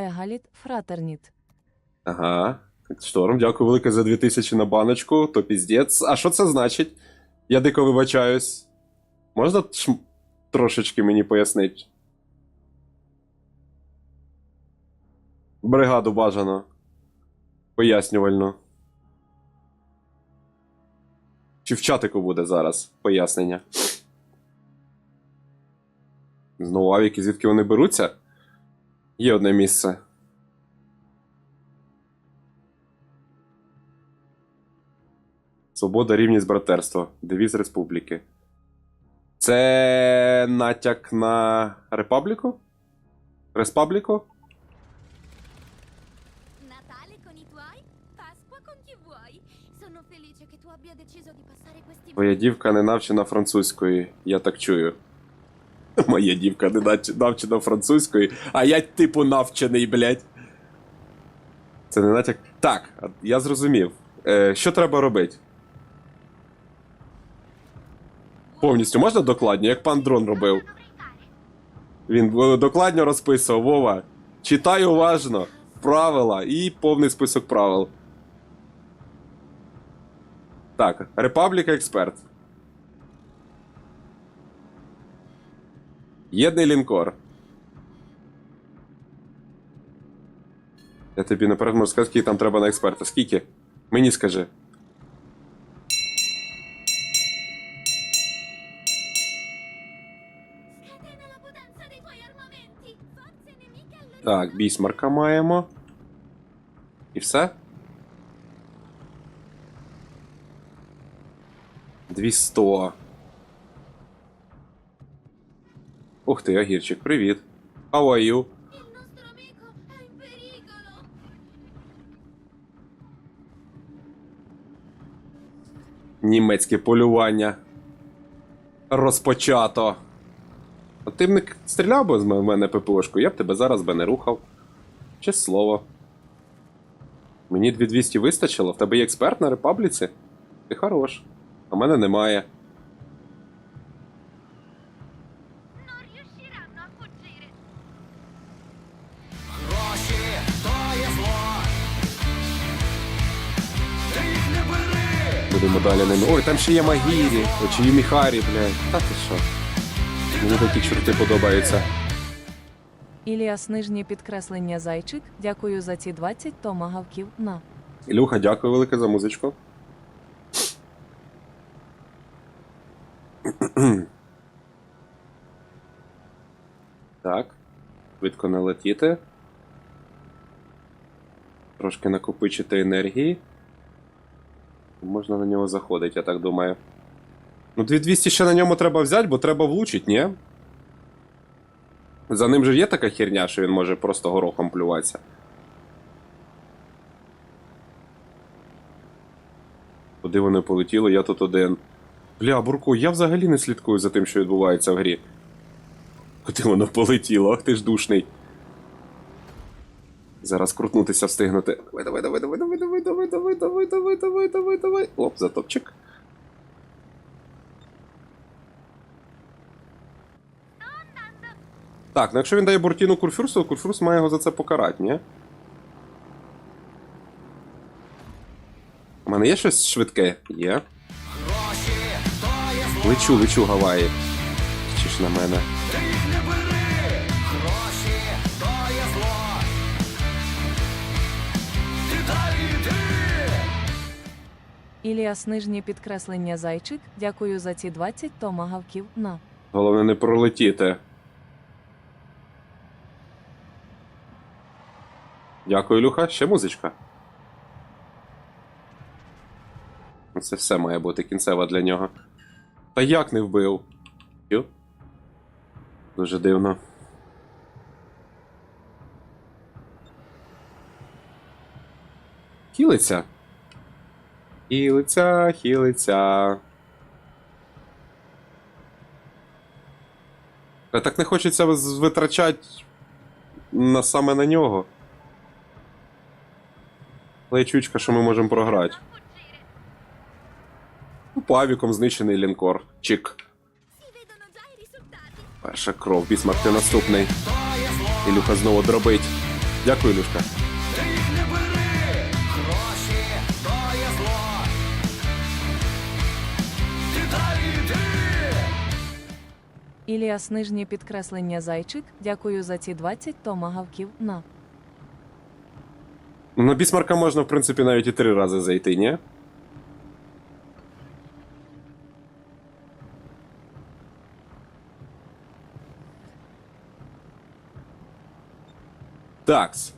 Егаліт Фратерніт. Ага. Шторм, дякую велике за 2000 на баночку, то піздець. А що це значить? Я дико вибачаюсь. Можна шм- трошечки мені пояснити? Бригаду бажано. Пояснювально. Чи в чатику буде зараз пояснення? Знову авіки, звідки вони беруться? Є одне місце. Свобода, рівність, братерство. Девіз республіки. Це натяк на Репабліку? Респабліку? Natale con i tuoi, Pasqua con chi vuoi. Sono felice che tu abbia deciso di passare questi Твоя дівка не навчена французької, я так чую. Моя дівка не навчена французької, а я типу навчений, блядь. Це не натяк. Так, я зрозумів. Е, що треба робити? Повністю можна докладно, як пан дрон робив? Він е, докладно розписував, Вова. Читай уважно правила і повний список правил. Так, Репабліка Експерт. Єдний лінкор. Я тобі наперед можу сказати, скільки там треба на експерта. Скільки? Мені скажи. Scatena la potenza dei tuoi armamenti. Forze nemiche alle Так, бісмарка маємо. І все? 200. Ух ти, Агірчик, привіт. How are you? Німецьке полювання. Розпочато. А ти б не стріляв би з мене ППОшку, я б тебе зараз би не рухав. Чесне слово. Мені 2200 вистачило, в тебе є експерт на репабліці? Ти хорош. А мене немає. Будемо. Ой, там ще є Магірі, Ой, чи Юміхарі, блядь. Та ти що? Мені такі чорти подобаються. Іліас нижнє підкреслення зайчик. Дякую за ці 20 томагавків на. Ілюха, дякую велике за музичку. так. Швидко не летіти. Трошки накопичити енергії. Можна на нього заходити, я так думаю. Ну, 2200 ще на ньому треба взяти, бо треба влучити, ні? За ним же є така херня, що він може просто горохом плюватися. Куди вони полетіли, я тут один. Бля, Бурко, я взагалі не слідкую за тим, що відбувається в грі. Куди воно полетіло? Ах ти ж душний. Зараз крутнутися встигнути. Давай, давай, давай, давай, давай, давай, давай, давай, давай, давай, давай, давай, давай. Оп, затопчик. Так, ну якщо він дає Буртіну Курфюрсту, то Курфюрст має його за це покарати, ні? У мене є щось швидке? Є. Лечу, лечу Гаваї. Чи ж на мене? Іліас нижнє підкреслення зайчик. Дякую за ці 20 томагавків на. Головне не пролетіти. Дякую, Люха. Ще музичка. Ну, Це все має бути кінцева для нього. Та як не вбив? Ю? Дуже дивно. Хілиться. Хілиться, хілиться. Та так не хочеться витрачати на саме на нього. Але чучка, що ми можемо програти. Ну, Павіком знищений лінкор. Чик. Перша кров, Бісмарк ти наступний. Ілюха знову дробить. Дякую, Люшка. Іліас нижнє підкреслення зайчик. Дякую за ці 20 томагавків на. На бісмарка можна, в принципі, навіть і три рази зайти, ні? Такс.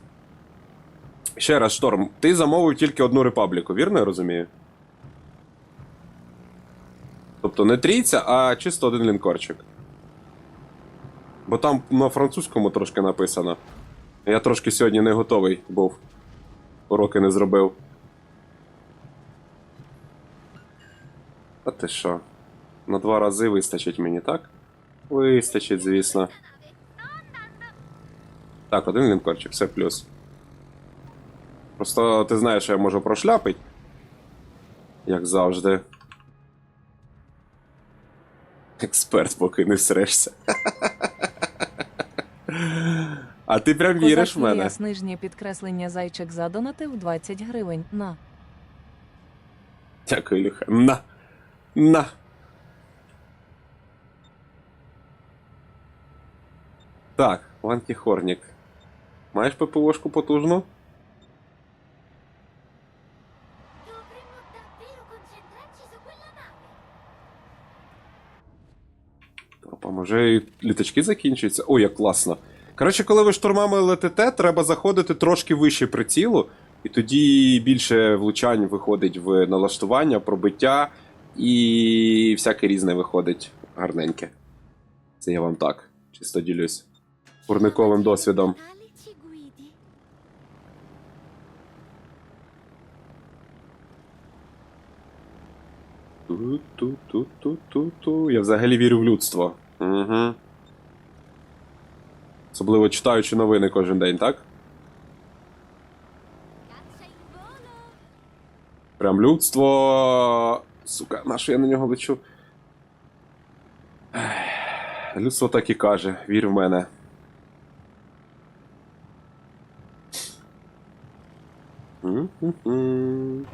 Ще раз, Шторм, ти замовив тільки одну репабліку, вірно я розумію? Тобто не трійця, а чисто один лінкорчик. Бо там на французькому трошки написано. Я трошки сьогодні не готовий був. Уроки не зробив. А ти що? На два рази вистачить мені, так? Вистачить, звісно. Так, один лінкорчик, все плюс. Просто ти знаєш, що я можу прошляпить. Як завжди. Експерт, поки не всрешся. А ти прям віриш в Козак мене. Іліас нижнє підкреслення зайчик задонатив 20 гривень на. Дякую, Ілюха. На. На. Так, Ванкі Хорнік. Маєш ППОшку потужну? Опа, може і літачки закінчуються. Ой, як класно. Коротше, коли ви штурмами летите, треба заходити трошки вище прицілу, і тоді більше влучань виходить в налаштування, пробиття і всяке різне виходить гарненьке. Це я вам так, чисто ділюсь. Курниковим досвідом. Ту-ту-ту-ту-ту-ту. Я взагалі вірю в людство. Угу. Особливо читаючи новини кожен день, так? Прям людство. Сука, на що я на нього лечу? Людство так і каже, вір в мене. М-м-м.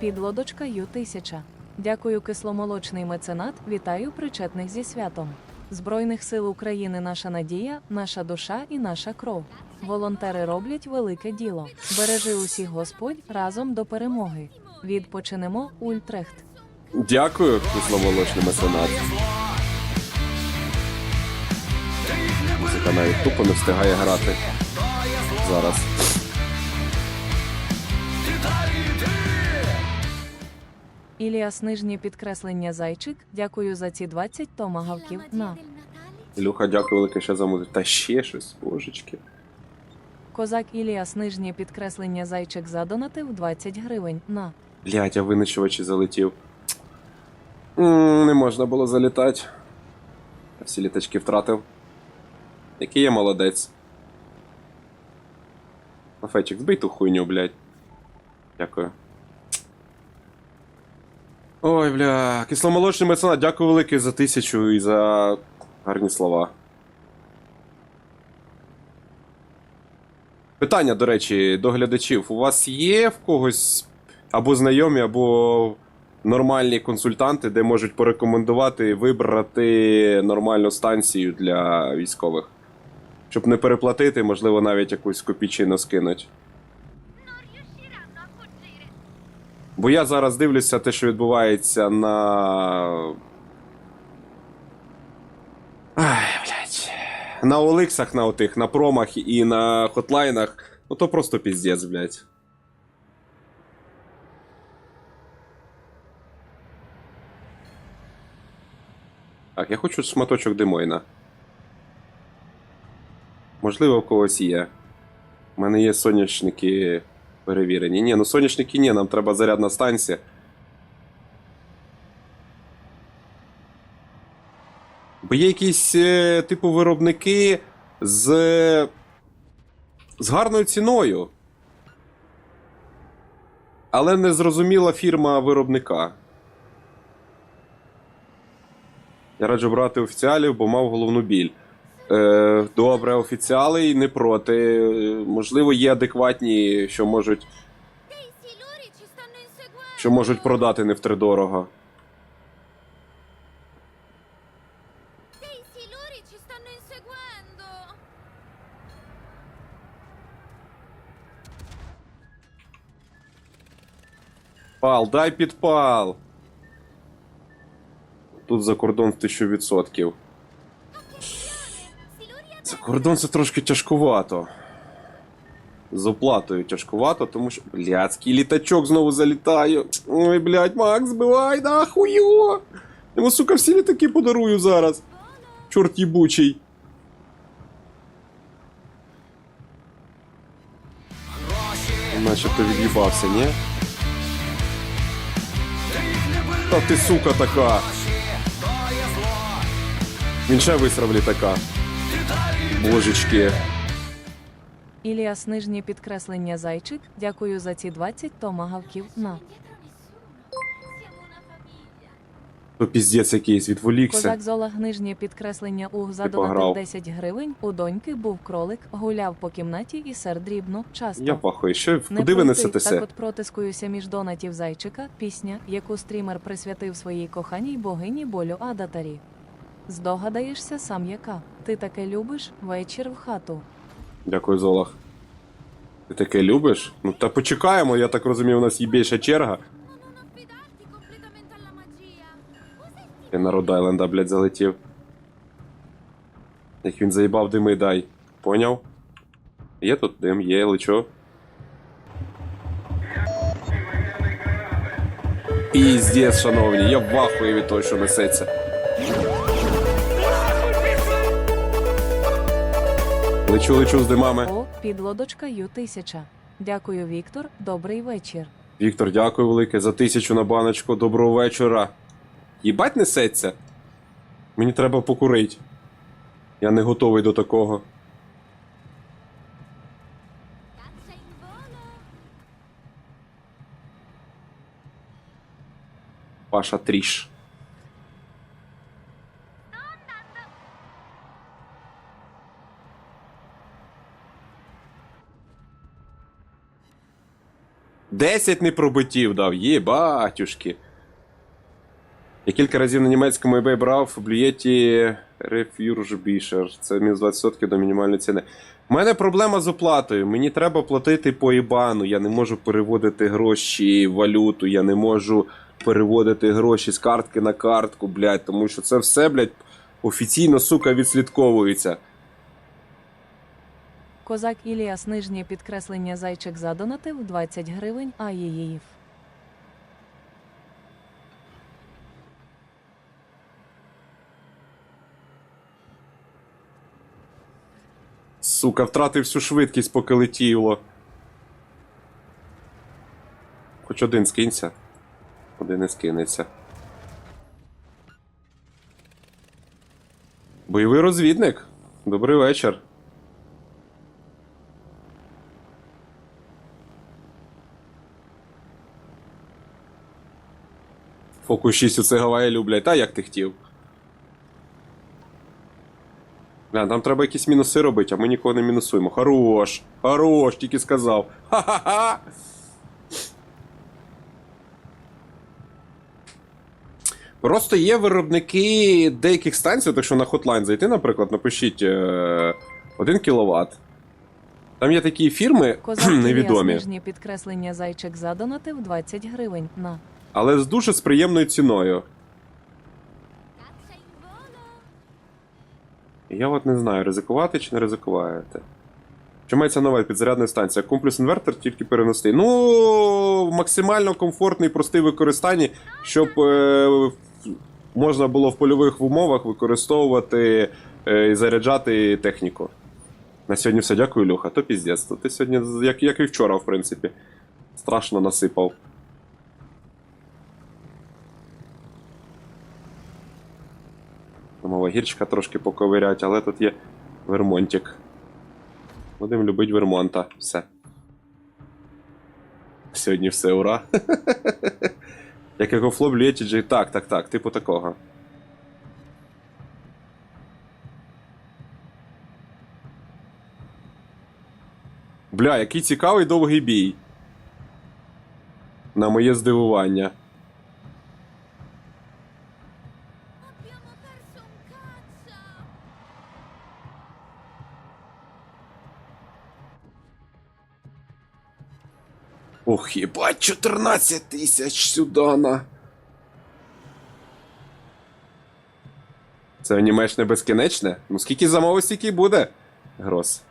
Підлодочка Ю-1000. Дякую, кисломолочний меценат. Вітаю причетних зі святом. Збройних сил України наша надія, наша душа і наша кров. Волонтери роблять велике діло. Бережи усіх Господь разом до перемоги. Відпочинемо Ультрехт. Дякую, кисломолочний меценат. Музика навіть тупо не встигає грати. Зараз. Іліас нижнє підкреслення зайчик. Дякую за ці 20 томагавків на. Ілюха, дякую велике ще за музику. Та ще щось, божечки. Козак Іліас нижнє підкреслення зайчик задонатив 20 гривень на. Блять, я винищувачі залетів. М, Не можна було залітати. Я всі літачки втратив. Який я молодець. Мафечик, збий ту хуйню, блядь. Дякую. Ой, бля, кисломолочний меценат, дякую велике за тисячу і за гарні слова. Питання, до речі, до глядачів. У вас є в когось або знайомі, або нормальні консультанти, де можуть порекомендувати вибрати нормальну станцію для військових? Щоб не переплатити, можливо, навіть якусь копійчину скинуть. Бо я зараз дивлюся те, що відбувається на. Ай, блядь. На Оликсах, на отих, на промах і на хотлайнах. Ну то просто піздець, блядь. Так, я хочу шматочок Демойна. Можливо, у когось є. У мене є соняшники перевірені. Ні, ну соняшники ні, нам треба зарядна станція. Бо є якісь, е, типу, виробники з. з гарною ціною. Але не зрозуміла фірма виробника. Я раджу брати офіціалів, бо мав головну біль. Е, добре, офіціали і не проти. Можливо, є адекватні, що можуть, що можуть продати не втридорого. Пал, дай підпал. Тут за кордон в 1000%. За кордон це трошки тяжкувато. З оплатою тяжкувато, тому що. Блядський літачок знову залітає. Ой, блядь, Макс, збивай, нахуй його! Йому, сука, всі літаки подарую зараз. Чорт їбучий. Начебто від'їбався, ні? Та ти сука така. Він ще висрав літака. Божечки. Іліас нижнє підкреслення зайчик. Дякую за ці 20 томагавків на. То піздець якийсь відволікся. Козак Золаг нижнє підкреслення уг задонатив пограв. 10 гривень. У доньки був кролик, гуляв по кімнаті і сер дрібно, часто. Я пахую, що Не куди ви несетеся? Так от протискуюся між донатів зайчика, пісня, яку стрімер присвятив своїй коханій богині болю Адатарі. Здогадаєшся сам яка. Ти таке любиш вечір в хату. Дякую, Золах. Ти таке любиш? Ну та почекаємо, я так розумію, у нас є більша черга. Я на Род-Айленда, блядь, залетів. Як він заїбав дими, дай. Поняв? Є тут дим, є, лечо. Піздець, шановні, я в ахуї від що несеться. Лечу, лечу з димами. О, підлодочка Ю-1000. Дякую, Віктор. Добрий вечір. Віктор, дякую велике за тисячу на баночку. Доброго вечора. Їбать несеться. Мені треба покурити. Я не готовий до такого. Паша Тріш. Десять непробиттів дав, батюшки. Я кілька разів на німецькому eBay брав в блюєті Refurbisher. Це мінус 20% до мінімальної ціни. У мене проблема з оплатою. Мені треба платити по ібану. Я не можу переводити гроші в валюту, я не можу переводити гроші з картки на картку, блядь, тому що це все, блядь, офіційно, сука, відслідковується. Козак Іліас нижнє підкреслення зайчик задонатив 20 гривень, а її. Сука, втратив всю швидкість, поки летіло. Хоч один скинься. Один не скинеться. Бойовий розвідник. Добрий вечір. Фокус 6 у Гаваї люблять, та як ти хотів. Бля, нам треба якісь мінуси робити, а ми нікого не мінусуємо. Хорош! Хорош, тільки сказав. Ха-ха-ха! Просто є виробники деяких станцій, так що на Hotline зайти, наприклад, напишіть е, 1 кВт. Там є такі фірми Козак невідомі, нижнє підкреслення зайчик задонатив 20 гривень на. Але з дуже з приємною ціною. Я от не знаю, ризикувати чи не ризикувати. Що мається нова підзарядна станція? Комплекс інвертор тільки перенести. Ну, максимально комфортний, простий в використанні, щоб е, можна було в польових умовах використовувати е, і заряджати техніку. На сьогодні все, дякую, Люха. То піздець. Ти сьогодні, як, як і вчора, в принципі. Страшно насипав. Мова гірчика трошки поковирять, але тут є Вермонтик. Будемо любити Вермонта. Все. сьогодні все, ура. Як його флоп летить, так, так, так, типу такого. Бля, який цікавий довгий бій. На моє здивування. Ох, єбать, 14 тисяч сюди на. Це анімешне безкінечне? Ну скільки замовив, стільки буде. Грос.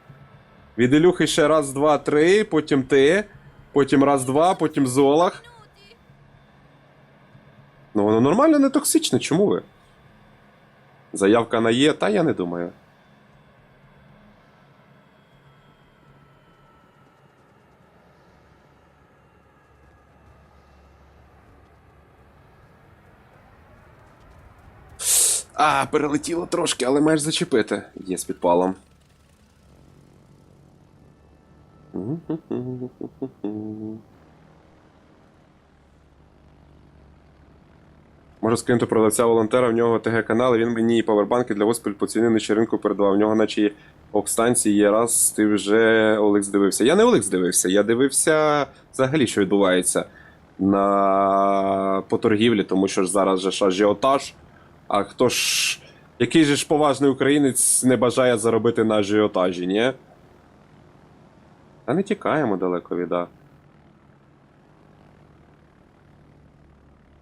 Від Ілюхи ще раз, два, три, потім ти, потім раз, два, потім Золах. Ну воно нормально не токсичне, чому ви? Заявка на є, та я не думаю. А, перелетіло трошки, але маєш зачепити. Є з підпалом. Можу скинути продавця волонтера, в нього ТГ канал, він мені і павербанки для Воспіль по ціни на ринку передавав. В нього наче є окстанції є раз, ти вже Олекс дивився. Я не Олекс дивився, я дивився взагалі, що відбувається на по торгівлі, тому що ж зараз же ажіотаж. А хто ж. Який же ж поважний українець не бажає заробити на ажіотажі, ні? Та не тікаємо далеко від А.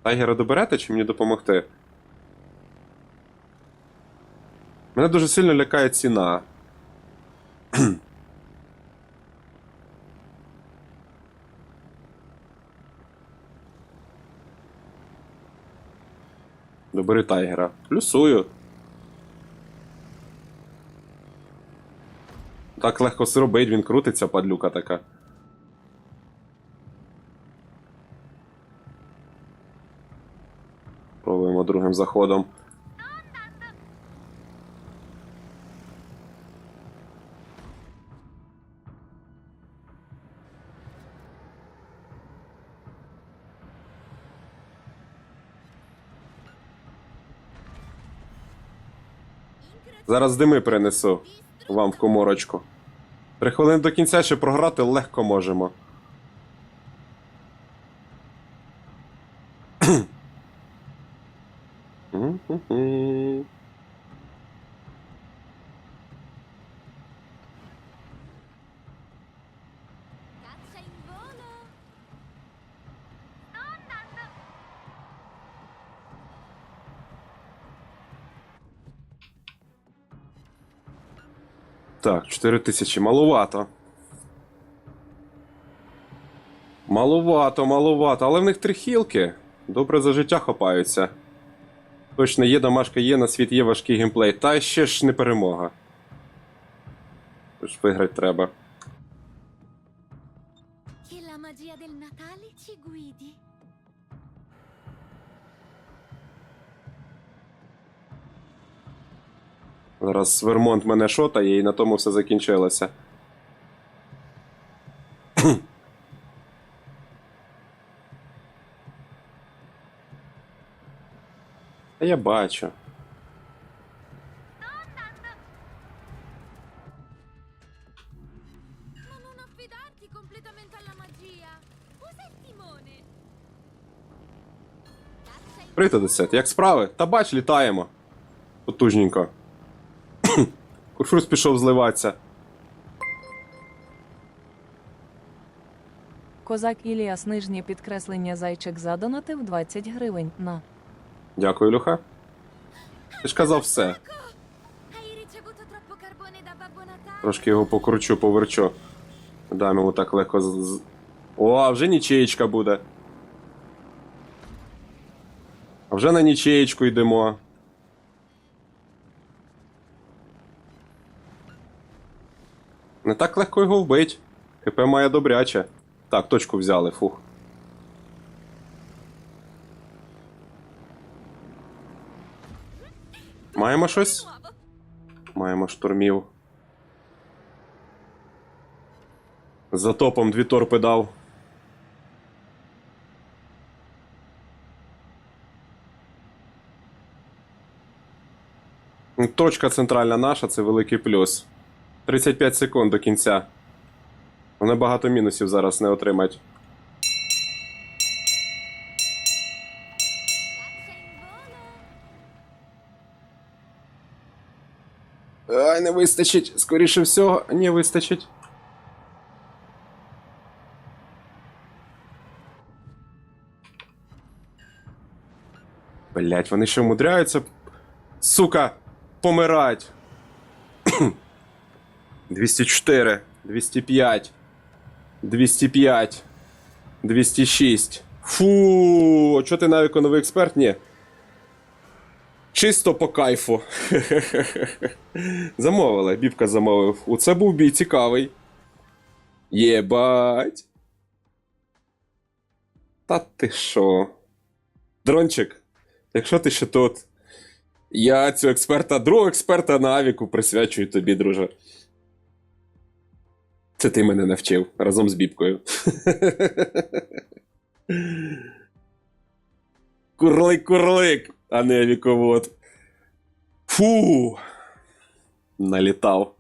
Тайгера доберете чи мені допомогти? Мене дуже сильно лякає ціна. Добери тайгера. Плюсую. Так легко зробить, він крутиться, падлюка така. Пробуємо другим заходом. Зараз дими принесу вам в коморочку. Три хвилини до кінця ще програти легко можемо. Так, 4 тисячі. Маловато. Маловато, маловато. Але в них три хілки. Добре за життя хапаються. Точно є, домашка є, на світ є важкий геймплей. Та ще ж не перемога. Тож виграти треба. Che la magia del. Зараз Вермонт мене шотає і на тому все закінчилося. Та я бачу. Прийти десят. Як справи? Та бач, літаємо. Потужненько. Курфюрс пішов зливатися. Козак Іліас нижнє підкреслення зайчик задонатив 20 гривень на. Дякую, Люха. Ти ж казав все. Трошки його покручу, поверчу. Дам йому так легко з- О, а вже нічеєчка буде. А вже на нічеєчку йдемо. Не так легко його вбить. ХП має добряче. Так, точку взяли, фух. Маємо щось? Маємо штурмів. За топом дві торпи дав. Точка центральна наша це великий плюс. 35 секунд до кінця. Вони багато мінусів зараз не отримають. Ай, не вистачить. Скоріше всього, не вистачить. Блять, вони ще вмудряються. Сука, помирать. 204, 205, 205, 206. Фу, чого ти навіко новий експерт? Ні. Чисто по кайфу. Замовили, бібка замовив. Оце був бій цікавий. Єбать. Та ти що? Дрончик, якщо ти ще тут, я цього експерта, другого експерта на авіку присвячую тобі, друже. Це ти мене навчив разом з бібкою. Курлик-курлик, а не віковод. Фу. Налітав.